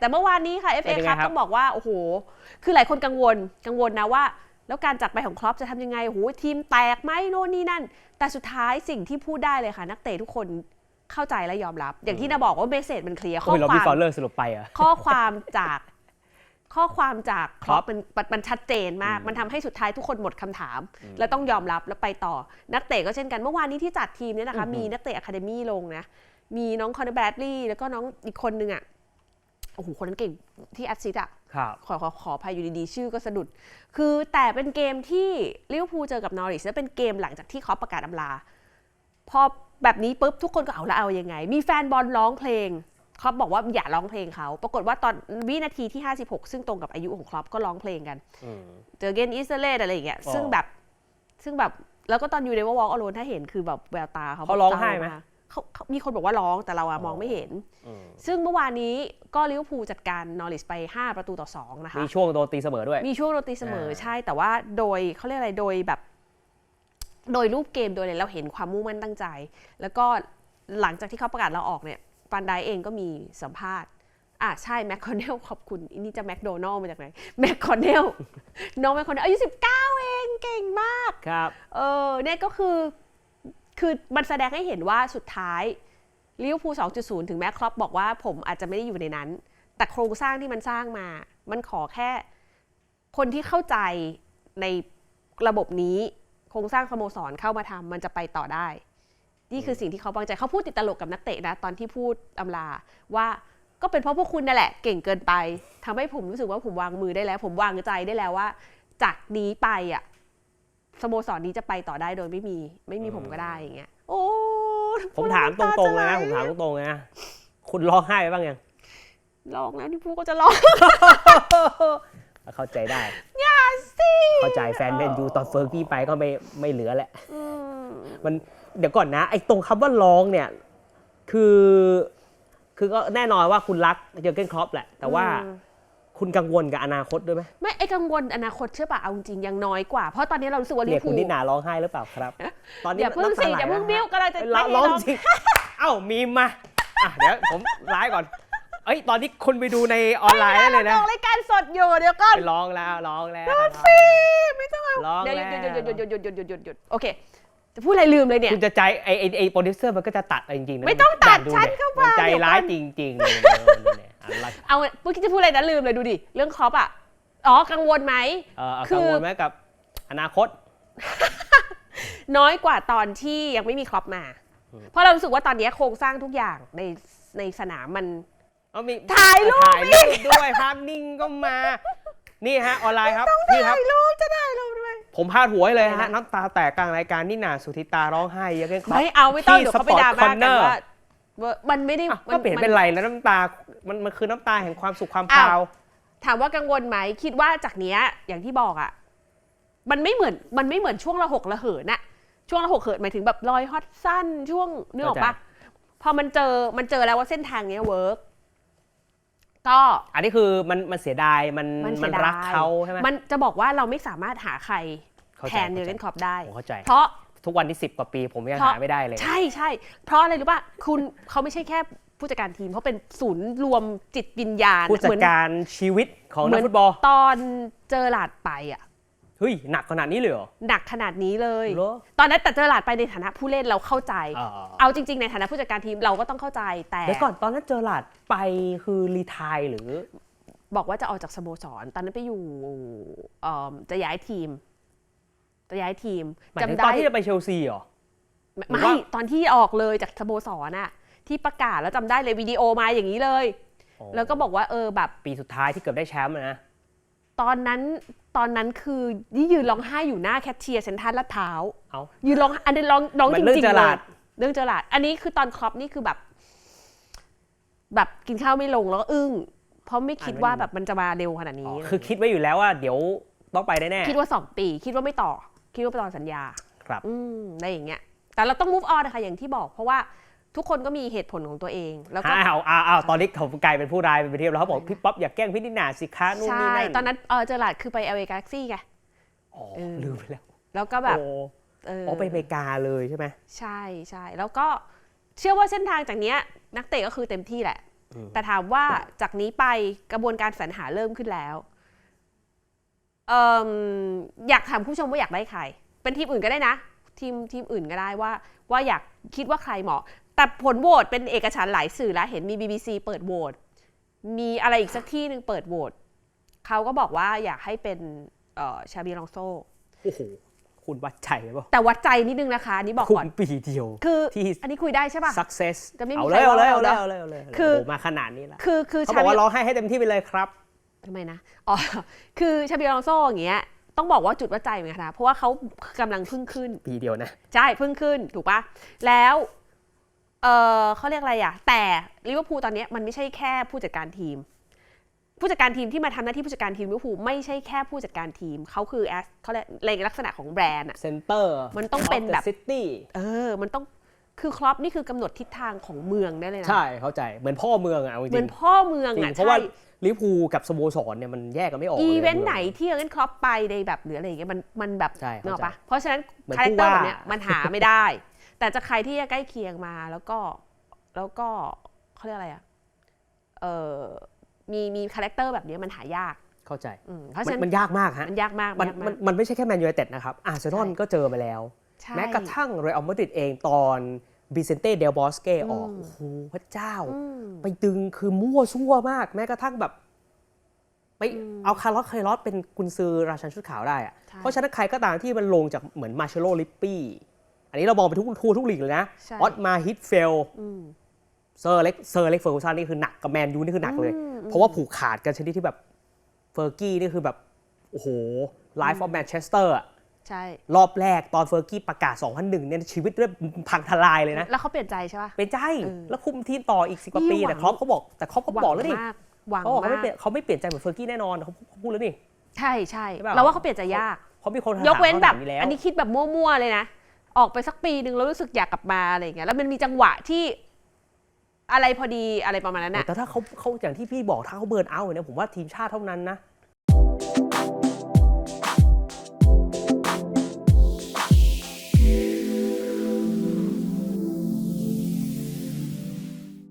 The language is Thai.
แต่เมื่อวานนี้ค่ะเป็ FA นยังไงครับครับต้องบอกว่า โอ้โห คือหลายคนกังวลกังวลนะว่า แล้วการจากไปของครอปจะทำยังไงโอ้โหทีมแตกไหมโน่นนี่นั่น แต่สุดท้ายสิ่งที่พูดได้เลยค่ะ นักเตะทุกคนเข้าใจและยอมรับ อย่างที่นาบอกว่าเมสเซจมันเคลียร์ข้อโอ้ยเราคมีวามฟอลเลอร์สรุปไปเหรอะข้อความจากข้อความจากครอปครับมันมันมันชัดเจนมากอืมมันทำให้สุดท้ายทุกคนหมดคำถามอืมและต้องยอมรับแล้วไปต่อ นักเตะก็เช่นกันเมื่อวานนี้ที่จัดทีมเนี่ยนะคะอือหือมีนักเตะอะคาเดมี่ลงนะมีน้องคอนเนอร์แบรดลีย์แล้วก็น้องอีกคนนึงอะ โอ้โหคนนั้นเก่งที่แอดซิดอะครับขอขอขออภัยอยู่ดีๆ ชื่อก็สะดุด คือแต่เป็นเกมที่ลิเวอร์พูลเจอกับนอริสและเป็นเกมหลังจากที่เขาประกาศอำลา พอแบบนี้ปุ๊บทุกคนก็เอาแล้วเอายังไง มีแฟนบอลร้องเพลงครอปบอกว่าอย่าร้องเพลงเขา ปรากฏว่าตอนวินาทีที่ 56 ซึ่งตรงกับอายุของครอปก็ร้องเพลงกันอืมเจอเกนอิสเลตอะไรอย่างเงี้ยอ๋อซึ่งแบบซึ่งแบบแล้วก็ตอนอยู่ในวอล์กอโลนถ้าเห็นคือแบบแววตาเขาเขาร้องไห้ไหม เศร้ากเขาเขามีคนบอกว่าร้องแต่เราอะอ๋อมองไม่เห็นอืมซึ่งเมื่อวานนี้ก็ลิเวอร์พูลจัดการนอริสไป 5 ประตูต่อ 2 นะคะ มีช่วงโดนตีเสมอด้วย มีช่วงโรตีเสมออ่าใช่ แต่ว่าโดยเขาเรียกอะไรโดยแบบ โดยรูปเกมโดยอะไรเราเห็นความมุ่งมั่นตั้งใจ แล้วก็หลังจากที่เขาประกาศเราออกเนี่ยฟันไดเองก็มีสัมภาษณ์อะใช่แมคคอนเนลขอบคุณอันนี่จะแมคโดนัลมาจากไหนแมคคอนเนลน้องแมคคอนเนลอายุ19 เองเก่งมากครับเออเนี่ยก็คือ คือมันแสดงให้เห็นว่าสุดท้ายลิเวอร์พูล2.0 ถึงแม้ครอปบอกว่าผมอาจจะไม่ได้อยู่ในนั้น แต่โครงสร้างที่มันสร้างมา มันขอแค่ คนที่เข้าใจในระบบนี้ โครงสร้างสโมสรเข้ามาทำมันจะไปต่อได้ นี่คือสิ่งที่เขาวางใจเขาพูดติดตลกกับนักเตะนะ ตอนที่พูดอำลาว่าก็เป็นเพราะพวกคุณนั่นแหละ เก่งเกินไปทำให้ผมรู้สึกว่าผมวางมือได้แล้ว ผมวางใจได้แล้วว่า จากนี้ไปอะ สโมสรนี้จะไปต่อได้โดยไม่มีไม่มีผมก็ได้อย่างเงี้ยโอ้ผมถามตรงๆเลยนะผมถามตรงๆเลยนะคุณร้องไห้ไปบ้างยังลองแล้วนี่พูดก็จะลองเข้าใจได้อย่าสิเข้าใจแฟนแมนยูตอนเฟอร์กี้ไปก็ไม่ไม่เหลือแหละอืมมันเดี๋ยวก่อนนะ ไอ้ตรงคำว่าร้องเนี่ย คือ คือก็แน่นอนว่าคุณรักเจอร์เกนครอปแหละ แต่ว่าอืม คุณกังวลกับอนาคตด้วยไหมไม่ไอ้กังวลอนาคตเชื่อป่ะเอาจริงๆยังน้อยกว่า เพราะตอนนี้เรารู้สึกว่าลิเนี่เวยอร์คุพูณลนิดหนาร้องไห้หรือเปล่าครับ ตอนนี้อย่าเพิ่งสิน้ำตไหลอย่าเพิ่งนะบิ้วกำลังจะร้องไม่ให้ร้องร้องจริง เอ้ามีมาอะเดี๋ยวผมไลฟ์ก่อน เอ้ยตอนนี้คุณไปดูในออนไลน์ได้เลยเรานะออกรายการสดอยู่เดี๋ยวก่อนไปร้องแล้วร้องแล้วสิไม่ต้องเอาร้องเดี๋ยวแล้วหยุดหยุดหยุดหยุดหยุดหยุดหยุดหยุดหยุดโอเคจะพูดอะไรลืมเลยเนี่ย คุณจะใจไอไอไอโปรดิวเซอร์มันก็จะตัดจริงๆนะไม่ต้องตัดดูฉันดิเข้ามามันใจเดี๋ยวก่อน ร้ายจริงๆเลยเนี่ย อะไรเอาเมื่อกี้จะพูดอะไรนะลืมเลยดูดิ เรื่องครอปอะ อ๋อ กังวลไหม เอ่อคือกังวลไหมกับอนาคต น้อยกว่าตอนที่ยังไม่มีครอปมาอืมเพราะเรารู้สึกว่าตอนนี้โครงสร้างทุกอย่างในในสนามมันเอามีถ่ายรูปถ่ายรูปด้วยภาพนิ่งก็มา นี่ฮะออนไลน์ครับพี่ครับถ่ายรูปจะได้รูปด้วย ผมพาดหัวให้เลยไหนฮะนะน้ำตาแตกกลางรายการนี่นาสุธิตาร้องไห้เยอะเกินครับไม่เอาไม่ต้องที่เดี๋ยวเขาไปด่า Sport บ้ากัน Corner ว่าว่า มันไม่ได้อะมัก็เปลี่ยนมัเป็นไรแล้วน้ำตา มันมันคือน้ำตาแห่งความสุขความอ้าวพราว ถามว่ากังวลไหมคิดว่าจากเนี้ยอย่างที่บอกอะมันไม่เหมือนมันไม่เหมือนช่วงระหกระเหินอะช่วงระหกเหินหมายถึงแบบรอยฮอตสั้นช่วงนึกออกปะพอมันเจอมันเจอแล้วว่าเส้นทางเนี้ยเวิร์กก็อันนี้คือมันมันเสียดายมันมันเสีมันยดายรักเขาใช่ไหมมันจะบอกว่าเราไม่สามารถหาใครเข้าแทใจนเนเลนคอปได้ผมเข้าใจเพราะ ทุกวันที่สิบกว่าปี ผมยังเพราะหาไม่ได้เลย ใช่ใช่เพราะอะไรรู้ป่ะคุณเขาไม่ใช่แค่ผู้จัดการทีมเขาเป็นศูนย์รวมจิตวิญญาณผู้จัเหดมือนการชีวิตของเหมืนัอกนฟุตบอลตอนเจอหลาดไปอะเฮ้ยหนักขนาดนี้เลยเหรอหนักขนาดนี้เลยเหรอตอนนั้นแต่เจอหลาดไปในฐานะผู้เล่นเราเข้าใจอ่าเอาจริง ๆ ในฐานะผู้จัดการทีมเราก็ต้องเข้าใจแต่เดี๋ยวก่อนตอนนั้นเจอหลาดไปคือรีไทายหรือ บอกว่าจะออกจากสโมสรตอนนั้นไปอยู่เอิ่มจะย้ายทีม จะย้ายทีมหมายถึงจำตอได้นที่จะไปเชลซีเหรอหรือไม่ว่าตอนที่ออกเลยจากสโมสรน่ะ ที่ประกาศแล้วจำได้เลยวิดีโอมาอย่างนี้เลย แล้วก็บอกว่าเออแบบปีสุดท้ายที่เกือบได้แชมป์อะนะตอนนั้นตอนนั้นคือนี่ยืนร้องไห้อยู่หน้าแคชเชียร์เซ็นทรัลลาดพร้าวเอายืนร้องอันนี้ร้องร้องเหมืจอนเรื่องริงเจๆอเลหลายดเรื่องเจอหลาดอันนี้คือตอนครอปนี่คือแบบ แบบกินข้าวไม่ลงแล้วก็อึ้ง เพราะไม่คิดว่าแบบมันจะมาเร็วขนาดอ๋นี้อคือคิดไว้อยู่แล้วว่าเดี๋ยวต้องไปแน่คิดว่าสองปี คิดว่าไม่ต่อ คิดว่าไปต่อสัญญาๆครับอืมอะไรอย่างเงี้ย แต่เราต้อง move on นะคะอย่างที่บอกเพราะว่าทุกคนก็มีเหตุผลของตัวเอง แล้วก็อ้าวอ้าวอ้าวตอนนี้ผมกลายเป็นผู้ร้ายเป็นไปเทียบแล้วเขาบอกพี่ป๊อปอย่าแกล้งพี่นิน่าสิคะนู่นใช่นี่นั่นตอนนั้นเออเจอหลาดคือไป LA Galaxy ไงอ๋อเออลืมไปแล้ว แล้วก็แบบโอ้เอออ๋อไปอเมริกาเลยใช่ไหมใช่ใช่แล้วก็เชื่อว่าเส้นทางจากเนี้ยนักเตะก็คือเต็มที่แหละอืมแต่ถามว่าจากนี้ไปกระบวนการสรรหาเริ่มขึ้นแล้วเอิ่มอยากถามผู้ชมว่าอยากได้ใคร เป็นทีมอื่นก็ได้นะ ทีมทีมอื่นก็ได้ว่า ว่าอยากคิดว่าใครเหมาะ แต่ผลโหวตเป็นเอกฉันท์หลายสื่อแล้วเห็นมี BBC เปิดโหวตมีอะไรอีกสักที่หนึ่งเปิดโหวตเขาก็บอกว่าอยากให้เป็นเอ่อชาบีลองโซโอ้โหคุณวัดใจไหมเปล่าแต่วัดใจนิดนึงนะคะอันนี่บอกคุก่อนณปีเดียวคือที่อันนี้คุยได้ใช่ป่ะ success จะไม่มีเอาใครเลยเอาเลยว่าเอาเลยเราเอาเลยเอาเลยคือโโหมาขนาดนี้แล้วคือคือเขาชาบอกบีว่าร้องให้ให้เต็มที่ไปเลยครับ ทำไมนะ อ๋อ คือชาบีลองโซอย่างเงี้ยต้องบอกว่าจุดวัดใจเหมือนกันนะ เพราะว่าเขากำลังเพึ่งขึ้น ปีเดียวนะ ใช่เพึ่งขึ้นถูกปะแล้วเออเขาเรียกอะไรอะ แต่ลิเวอร์พูลตอนเนี้ยมันไม่ใช่แค่ผู้จัดการทีม ผู้จัดการทีมที่มาทำหน้าที่ผู้จัดการทีมลิเวอร์พูลไม่ใช่แค่ผู้จัดการทีมเขาคือแอสเขาเรียกในลักษณะของแบรนด์อะเซนเตอร์มันต้องเป็นแบบซิตี้เออมันต้อง คือครอปนี่คือกำหนดทิศทางของเมืองได้เลยนะ ใช่เข้าใจเหมือนพ่อเมืองอะเอาจริงเหมือนพ่อเมืองจริอะงเพราะว่าใช่ลิเวอร์พูลกับสโมสรเนี่ยมันแยกกันไม่ออกอีลยเวนต์มืงไหนที่เอร์เกนครอปไปในแบบหรืออะไรอย่างเงี้ยมันมันแบบใช่เนกอะเข้าใจปะเพราะฉะนั้นเหมือนคาแรคเตอร์ผู้ว่าแบบเนี้ยมันหาไม่ได้ แต่จะใครที่จะใกล้เคียงมาแล้วก็แล้วก็เขาเรียกอะไรอะเออมีมีคาแรคเตอร์แบบเนี้ยมันหายากเข้าใจอืมเพราะมัฉะนนั้นมันยากมากฮะมันยากมากมันยากมันมากมันไม่ใช่แค่แมนยูไนเต็ดนะครับอาร์เซนอลใช่ก็เจอมาแล้วใช่ แม้กระทั่งเรอัลมาดริดเองตอนบิเซนเต้เดลบอสเกออกอืมโอ้โหพระเจ้าอืมไปดึงคือมั่วซั่วมาก แม้กระทั่งแบบ ไปเอาคาร์ลอสเคยรอสเป็นกุนซือราชันชุดขาวได้อะใช่เพราะฉะนั้นใครก็ตามที่มันลงจากเหมือนมาเชโลลิปปี้ อันนี้เรามองไปทุกทัวทุกลีกเลยนะใช่ออสมาฮิตเฟลอืมเซอร์เล็กเซอร์เล็กเฟอร์กูสันนี่คือหนักกับแมนยูนี่คือหนักเลยอืมเพราะว่าผูกขาดกันชนิดที่แบบเฟอร์กี้นี่คือแบบโอ้โหไลฟ์ออฟแมนเชสเตอร์ ใช่รอบแรกตอนเฟอร์กี้ประกาศ 2001 เนี่ยชีวิตเริ่มพังทลายเลยนะ แล้วเขาเปลี่ยนใจใช่ป่ะเป็นใจเออแล้วคุมทีมต่ออีกสิกว่าปีนี่หวังแต่ครอปเขาบอกแต่ครอปเขาหวังบอกแล้วนี่มากหวังเขาบอกเขามาไม่กเปลี่ยนเขาไม่เปลี่ยนใจเหมือนเฟอร์กี้แน่นอนเขาเขาพูดแล้วนี่ใช่ใช่ใช่ป่ะเราว่าเขาเปลี่ยนใจยากเขามีคนถามยกเว้นแบบขาถามนี้แล้วอันนี้คิดแบบมั่วๆเลยนะออกไปสักปีหนึ่งแล้วรู้สึกอยากกลับมาอะไรอย่างเงี้ยแล้วมันมีจังหวะที่อะไรพอดีอะไรประมาณนั้นน่ะแต่ถ้าเขาเขาอย่างที่พี่บอกถ้าเขาเบิร์นเอาท์เนี่ยผมว่าทีมชาติเท่านั้นนะ